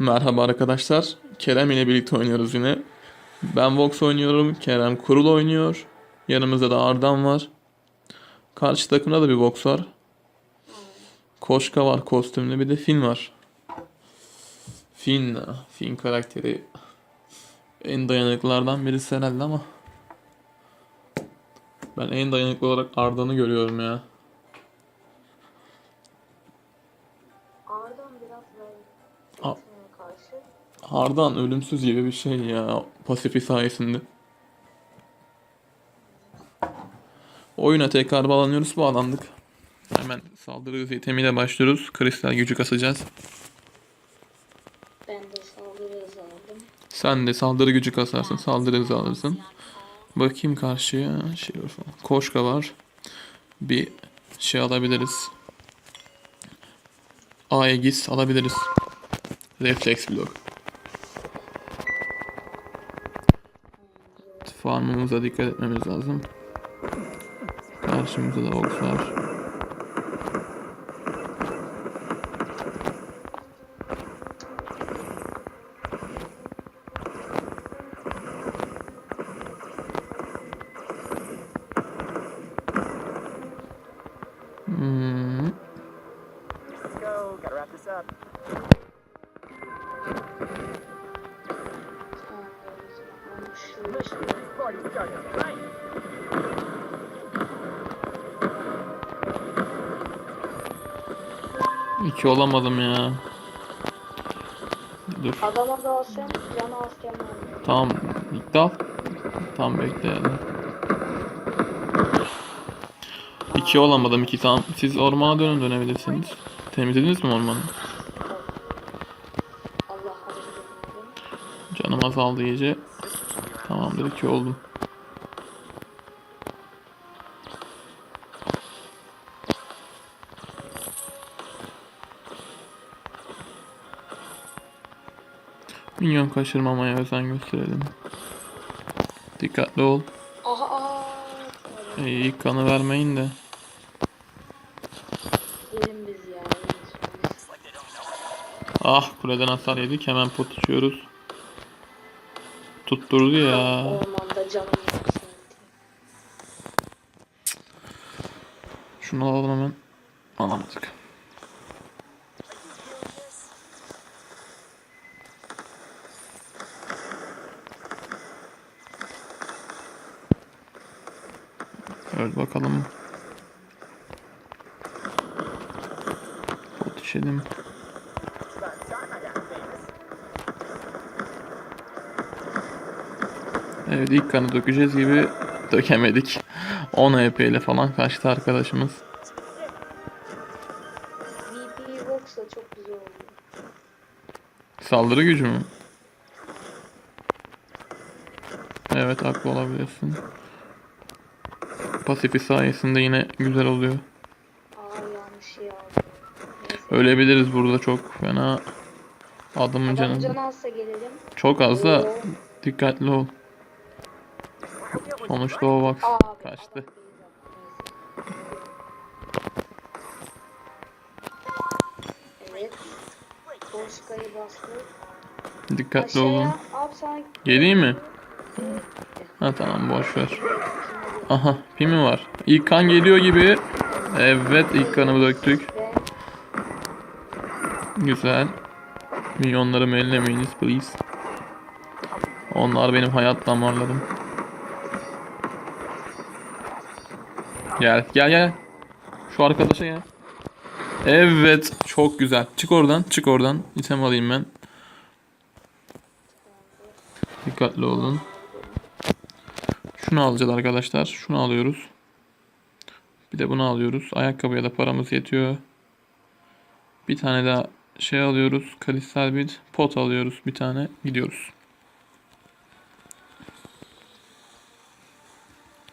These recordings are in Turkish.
Merhaba arkadaşlar. Kerem ile birlikte oynuyoruz yine. Ben Vox oynuyorum. Kerem Kurul oynuyor. Yanımızda da Ardan var. Karşı takımda da bir Vox var. Koşka var kostümlü bir de Finn var. Finn, Finn karakteri en dayanıklılardan birisi herhalde ama ben en dayanıklı olarak Arda'nı görüyorum ya. Karşı. Ardan ölümsüz gibi bir şey ya pasifi sayesinde. Oyuna tekrar bağlanıyoruz. Bağlandık. Hemen saldırı hızı itemiyle başlıyoruz. Kristal gücü kasacağız. Ben de saldırı hızı aldım. Sen de saldırı gücü kasarsın. Saldırı hızı alırsın. Bakayım karşıya. Şey var falan. Koşka var. Bir şey alabiliriz. Aegis alabiliriz. Reflex blok. Farmımıza dikkat etmemiz lazım. Karşımızda da Ox var. İki olamadım ya. Dur. Adama da alsam azken var. Tamam. Dal. Tamam bekle yani. İki olamadım iki tamam. Siz ormana dönün dönebilirsiniz. Temizlediniz mi ormanı? Canım azaldı iyice. Tamamdır iki oldum. Minyon kaçırmamaya özen gösterelim. Dikkatli ol. Aha. Ee, ilk kanı vermeyin de. Ah kuleden hasar yedik hemen pot içiyoruz. Tutturdu ya. Ormanda canım yoksa. Şunu alalım hemen. Alamadık. Öl bakalım. Pot içelim. Evet ilk kanı dökeceğiz gibi dökemedik. 10 HP ile falan kaçtı arkadaşımız. VP Vox'la çok güzel oldu. Saldırı gücü mü? Evet haklı olabilirsin. Pasifi sayesinde yine güzel oluyor. Aa yanlış aldım. Neyse. Ölebiliriz burada çok fena. Adamın Adam canı. canı alsa gelelim. Çok az da dikkatli ol. Sonuçta o bak abi, kaçtı. Evet. Bastı. Dikkatli olun. Aşağıya. Abi sana Geleyim mi? Ha tamam boş ver. Aha pimi var. İlk kan geliyor gibi. Evet ilk kanımı döktük. Güzel. Milyonlarımı ellemeyiniz please. Onlar benim hayat damarlarım. Gel gel gel. Şu arkadaşa gel. Evet çok güzel. Çık oradan çık oradan. İtem alayım ben. Dikkatli olun. Şunu alacağız arkadaşlar. Şunu alıyoruz. Bir de bunu alıyoruz. Ayakkabıya da paramız yetiyor. Bir tane daha şey alıyoruz. Kristal bir pot alıyoruz bir tane. Gidiyoruz.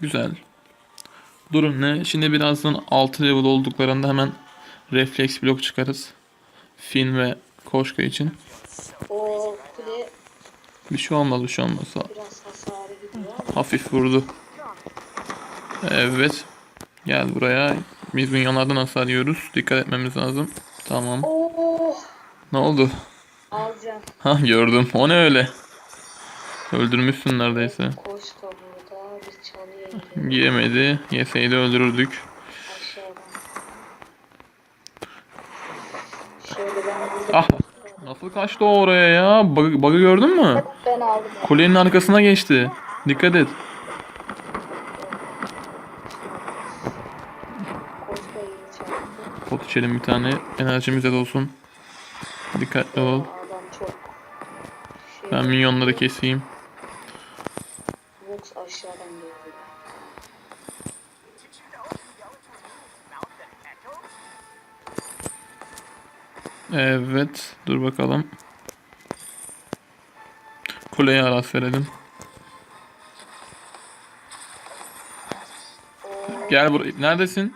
Güzel. Durum ne? Şimdi birazdan 6 level olduklarında hemen refleks blok çıkarız. Fin ve Koşka için. o kule Bir şey olmaz bir şey olmaz. biraz hasarı gidiyor. Hafif vurdu. Evet. Gel buraya. Biz minyonlardan hasar yiyoruz. Dikkat etmemiz lazım. Tamam. Oh! Ne oldu? Kerem. Ha gördüm. O ne öyle? Öldürmüşsün neredeyse. Koş kabuğda bir Yiyemedi. Yeseydi öldürürdük. Ah. Nasıl kaçtı oraya ya? Bug, bug'ı gördün mü? ben. Kulenin arkasına geçti. Dikkat et. Pot içelim bir tane. Enerjimiz de olsun. Dikkatli ol. Ben minyonları keseyim. Vox aşağıdan geldi. Evet. Dur bakalım. Kuleye aras verelim. Gel buraya. Neredesin?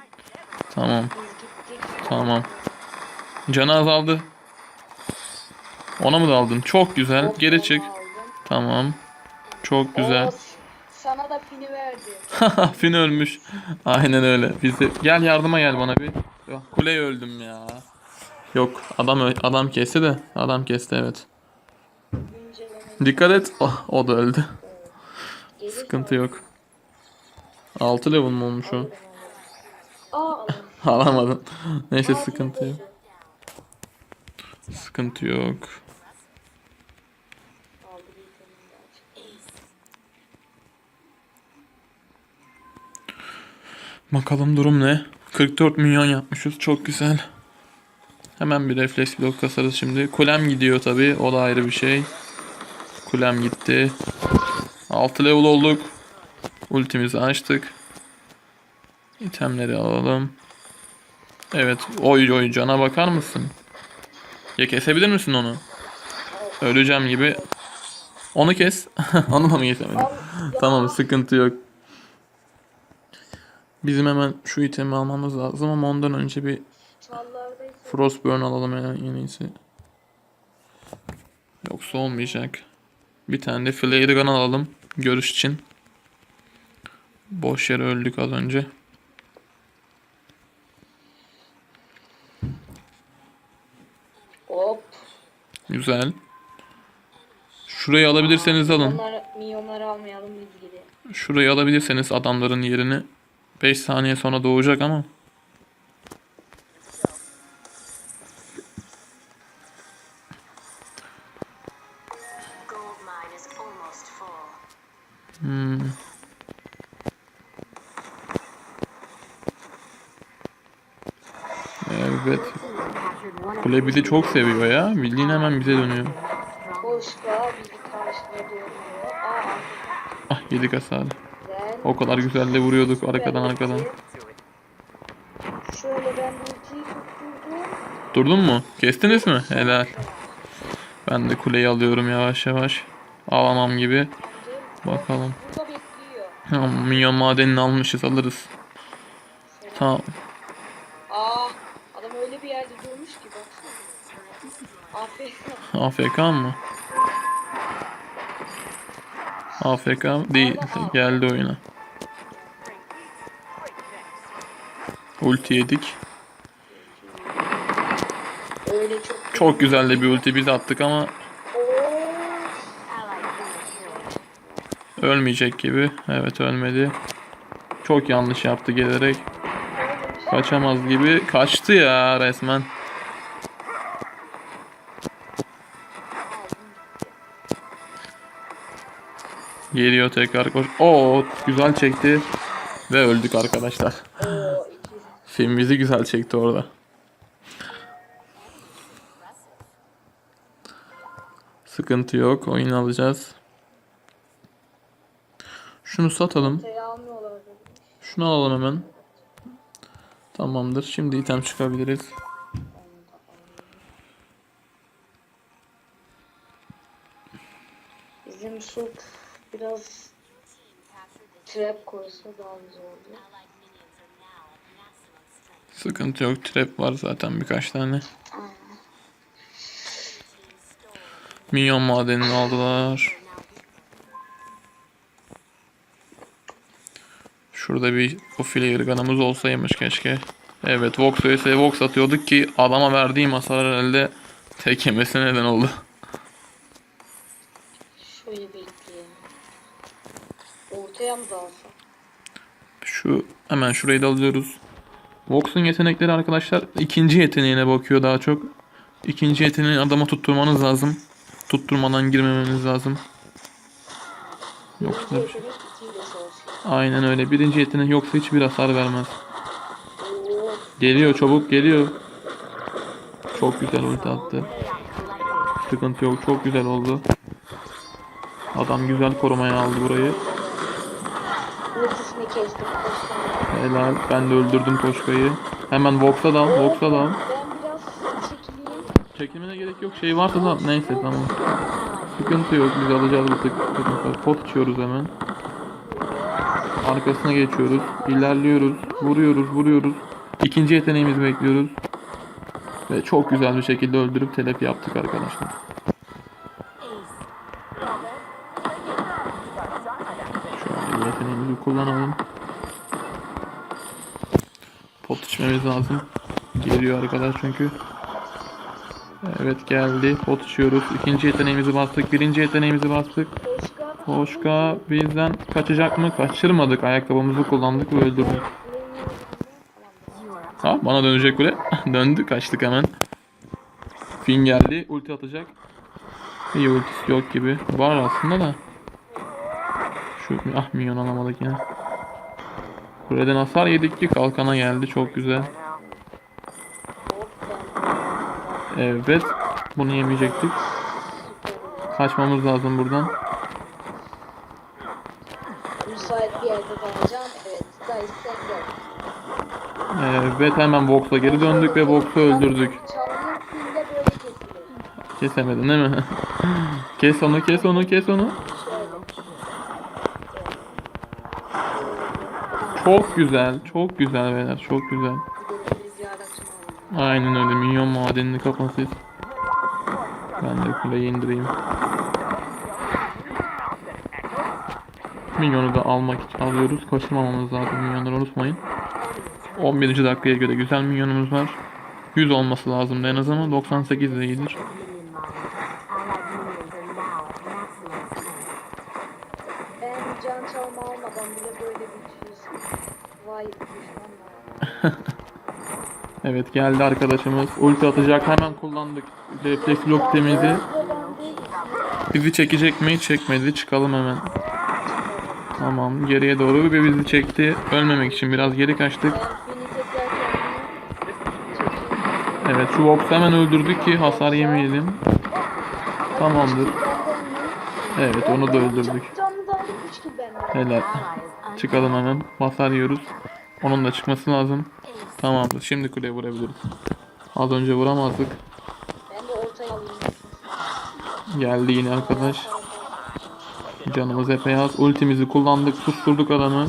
Tamam. Tamam. Canı azaldı. Ona mı daldın? Çok güzel. Geri çık. Tamam. Çok güzel. Sana da pini verdi. Fin ölmüş. Aynen öyle. Biz de... Gel yardıma gel bana bir. Kuleye öldüm ya. Yok adam adam kesti de. Adam kesti evet. Dikkat et. Oh, o da öldü. Sıkıntı yok. 6 level mi olmuş o? Alamadın. Neyse sıkıntı yok. Sıkıntı yok. Bakalım durum ne? 44 milyon yapmışız. Çok güzel. Hemen bir refleks blok kasarız şimdi. Kulem gidiyor tabi. O da ayrı bir şey. Kulem gitti. 6 level olduk. Ultimizi açtık. İtemleri alalım. Evet. Oy oy cana bakar mısın? Ya kesebilir misin onu? Öleceğim gibi. Onu kes. onu da mı kesemedin? tamam sıkıntı yok. Bizim hemen şu itemi almamız lazım ama ondan önce bir Çallardaysa Frostburn alalım en en iyisi. Yoksa olmayacak. Bir tane de Flare Gun alalım. Görüş için. Boş yere öldük az önce. hop. Güzel. Şurayı alabilirseniz alın. Onları, milyonları almayalım biz gibi. Şurayı alabilirseniz adamların yerini 5 saniye sonra doğacak ama. Evet. Kule bizi çok seviyor ya. Bildiğin hemen bize dönüyor. Bizi Ah yedik hasar. güzel. O kadar güzel de vuruyorduk arkadan arkadan. Şöyle ben bu ultiyi tutturdum. Durdun mu? Kestiniz mi? Helal. Ben de kuleyi alıyorum yavaş yavaş. Alamam gibi. Bakalım. Ha, Minyon madenini almışız alırız. Tamam. Aa adam öyle bir yerde durmuş ki AFK mı? AFK değil. Geldi oyuna. Ulti yedik. Çok. Güzel de bir ulti biz attık ama ölmeyecek gibi. Evet ölmedi. Çok yanlış yaptı gelerek. Kaçamaz gibi. Kaçtı ya resmen. Geliyor tekrar koş. Oo güzel çekti. Ve öldük arkadaşlar. Film bizi güzel çekti orada. Sıkıntı yok. Oyun alacağız. Şunu satalım. Şunu alalım hemen. Tamamdır. Şimdi item çıkabiliriz. Bizim sulk biraz trap koysa daha güzel olur. Sıkıntı yok. Trap var zaten birkaç tane. Minyon madenini aldılar. Şurada bir o flare gun'ımız olsaymış keşke. Evet Vox vs Vox atıyorduk ki adama verdiğim hasar herhalde tek yemesi neden oldu. Ortaya? Şu hemen şurayı da alıyoruz. Vox'un yetenekleri arkadaşlar ikinci yeteneğine bakıyor daha çok. İkinci yeteneği adama tutturmanız lazım. Tutturmadan girmemeniz lazım. Yoksa aynen öyle. Birinci yetenek yoksa hiçbir hasar vermez. Geliyor çabuk geliyor. Çok güzel ulti attı. Sıkıntı yok çok güzel oldu. Adam güzel korumaya aldı burayı. Kestim. Helal. Ben de öldürdüm Toşka'yı. Hemen Vox'a dal. Vox'a dal. Çekilmene gerek yok. Şey varsa da neyse tamam. Sıkıntı yok. Biz alacağız bu tık. Pot içiyoruz hemen. Arkasına geçiyoruz. İlerliyoruz. Vuruyoruz. Vuruyoruz. İkinci yeteneğimizi bekliyoruz. Ve çok güzel bir şekilde öldürüp telef yaptık arkadaşlar. Yeteneğimizi kullanalım. Pot içmemiz lazım. Geliyor arkadaş çünkü. Evet geldi. Pot içiyoruz. İkinci yeteneğimizi bastık. Birinci yeteneğimizi bastık. Koşka bizden kaçacak mı? Kaçırmadık. Ayakkabımızı kullandık ve öldürdük. Ha bana dönecek kule. Döndü. Kaçtık hemen. Fin geldi. Ulti atacak. İyi ultisi yok gibi. Var aslında da. Şu ah minyon alamadık yine. Kuleden hasar yedik ki kalkana geldi. Çok güzel. Evet. Bunu yemeyecektik. Kaçmamız lazım buradan. Müsait bir yerde kalacağım. Evet. Hemen Vox'a geri döndük ve Vox'u öldürdük. Kesemedin değil mi? kes onu kes onu kes onu. Çok güzel çok güzel beyler çok güzel. Aynen öyle minyon madenini kapın siz. Ben de kuleyi indireyim. Minyonu da almak için alıyoruz. Kaçırmamamız lazım minyonları unutmayın. 11. dakikaya göre güzel minyonumuz var. 100 olması lazım en azından 98 de iyidir. Evet geldi arkadaşımız. Ulti atacak hemen kullandık. Refleks blok temizi. Bizi çekecek mi? Çekmedi. Çıkalım hemen. Tamam geriye doğru ve bizi çekti. Ölmemek için biraz geri kaçtık. Evet şu Vox'u hemen öldürdük ki hasar yemeyelim. Tamamdır. Evet onu da öldürdük. Canlı da aldık 3 kill benden. Helal. Çıkalım hemen. Hasar yiyoruz. Onun da çıkması lazım. Tamamdır. Şimdi kuleye vurabiliriz. Az önce vuramazdık. Ben de ortaya alayım. Geldi yine arkadaş. Canımız epey az. Ultimizi kullandık. Susturduk adamı.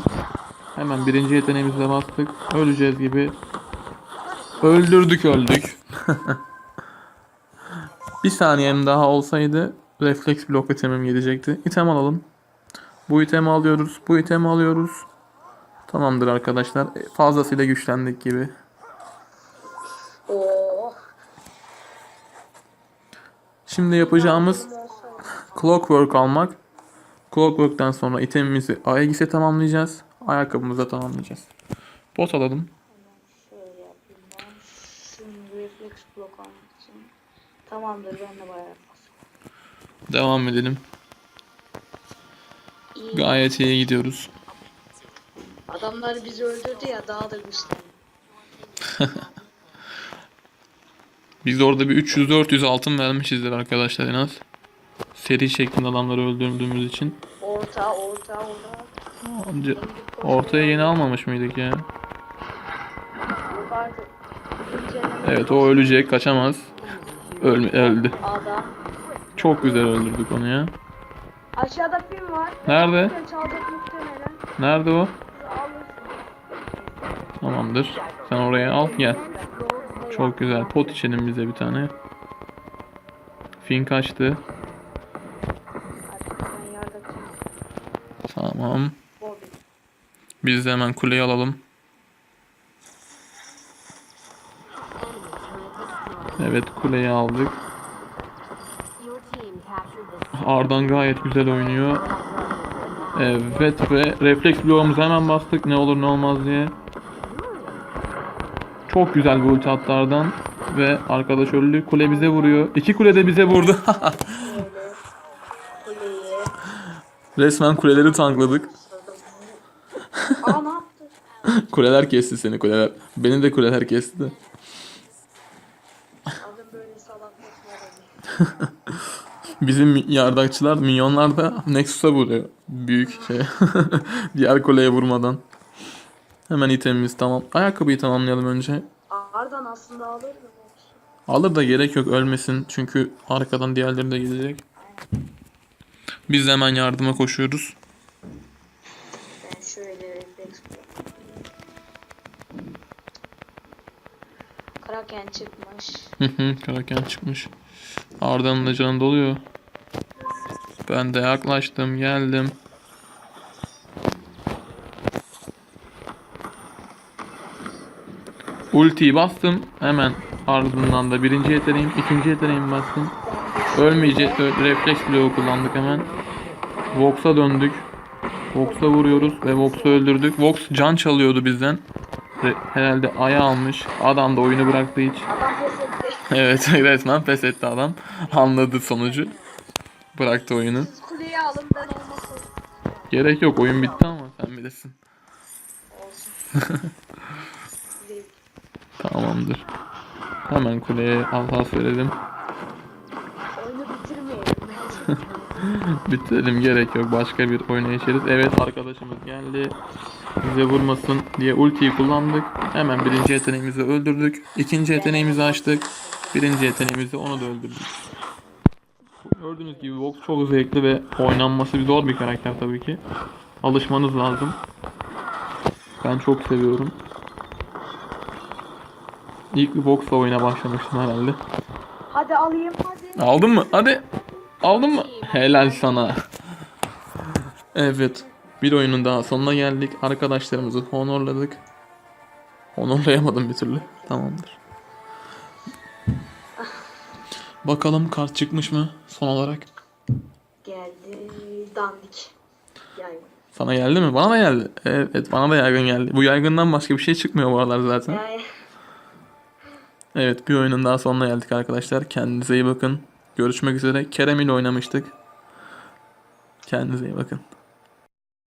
Hemen birinci yeteneğimizle bastık. Öleceğiz gibi. Öldürdük öldük. bir saniyem daha olsaydı refleks blok itemim gelecekti. İtem alalım. Bu itemi alıyoruz. Bu itemi alıyoruz. Tamamdır arkadaşlar. E, Fazlasıyla güçlendik gibi. Oo. Şimdi yapacağımız Clockwork almak. Clockwork'tan sonra itemimizi Aegis'e tamamlayacağız. Ayakkabımıza tamamlayacağız. Bot alalım. Tamamdır ben de bayağı. Devam edelim. İyi. Gayet iyi gidiyoruz. Adamlar bizi öldürdü ya daha da güçlendi. Biz orada bir 300-400 altın vermişizdir arkadaşlar en az. Seri şeklinde adamları öldürdüğümüz için. Orta orta orta. Anca- Ortaya yeni almamış mıydık ya? Evet o ölecek kaçamaz. Ölme, öldü. Çok güzel öldürdük onu ya. Aşağıda film var. Nerede? Nerede o? Tamamdır. Sen oraya al gel. Çok güzel. Pot içelim bize bir tane. Fin kaçtı. Tamam. Biz de hemen kuleyi alalım. Evet kuleyi aldık. Ardan gayet güzel oynuyor. Evet ve refleks bloğumuzu hemen bastık ne olur ne olmaz diye. Çok güzel bir ulti atlardan ve arkadaş öldü. Kule bize vuruyor. İki kule de bize vurdu. Resmen kuleleri tankladık. Kuleler kesti seni kuleler. Beni de kuleler kesti. Bizim yardakçılar, minyonlar da Nexus'a vuruyor. Büyük şey. Diğer kuleye vurmadan. Hemen itemimiz tamam. Ayakkabıyı tamamlayalım önce. Ardan aslında alır mı? Alır da gerek yok ölmesin. Çünkü arkadan diğerleri de gelecek. Biz de hemen yardıma koşuyoruz. Ben şöyle refleks Kraken çıkmış. Hı hı, Kraken çıkmış. Arda'nın da canı doluyor. Ben de yaklaştım, geldim. Ultiyi bastım. Hemen ardından da birinci yeteneğim, ikinci yeteneğimi bastım. Ölmeyecek, refleks bloğu kullandık hemen. Vox'a döndük. Vox'a vuruyoruz ve Vox'u öldürdük. Vox can çalıyordu bizden. Herhalde aya almış. Adam da oyunu bıraktı hiç. Evet resmen pes etti adam. Anladı sonucu. Bıraktı oyunu. Gerek yok oyun bitti ama sen bilirsin. Tamamdır. Hemen kuleye altas verelim. Bitirelim gerek yok. Başka bir oyuna geçeriz. Evet arkadaşımız geldi. Bize vurmasın diye ultiyi kullandık. Hemen birinci yeteneğimizi öldürdük. İkinci yeteneğimizi açtık. Birinci yeteneğimizi onu da öldürdük. Gördüğünüz gibi Vox çok zevkli ve oynanması bir zor bir karakter tabii ki. Alışmanız lazım. Ben çok seviyorum. İlk Vox'la oyuna başlamıştım herhalde. hadi alayım hadi. Aldın mı? Hadi. Aldın mı? Helal sana. Evet. Bir oyunun daha sonuna geldik. Arkadaşlarımızı honorladık. Honorlayamadım bir türlü. Tamamdır. Bakalım kart çıkmış mı son olarak? Geldi dandik. Yani. Sana geldi mi? Bana da geldi. Evet bana da yaygın geldi. Bu yaygından başka bir şey çıkmıyor bu aralar zaten. Yani Evet bir oyunun daha sonuna geldik arkadaşlar. Kendinize iyi bakın. Görüşmek üzere. Kerem ile oynamıştık. Kendinize iyi bakın.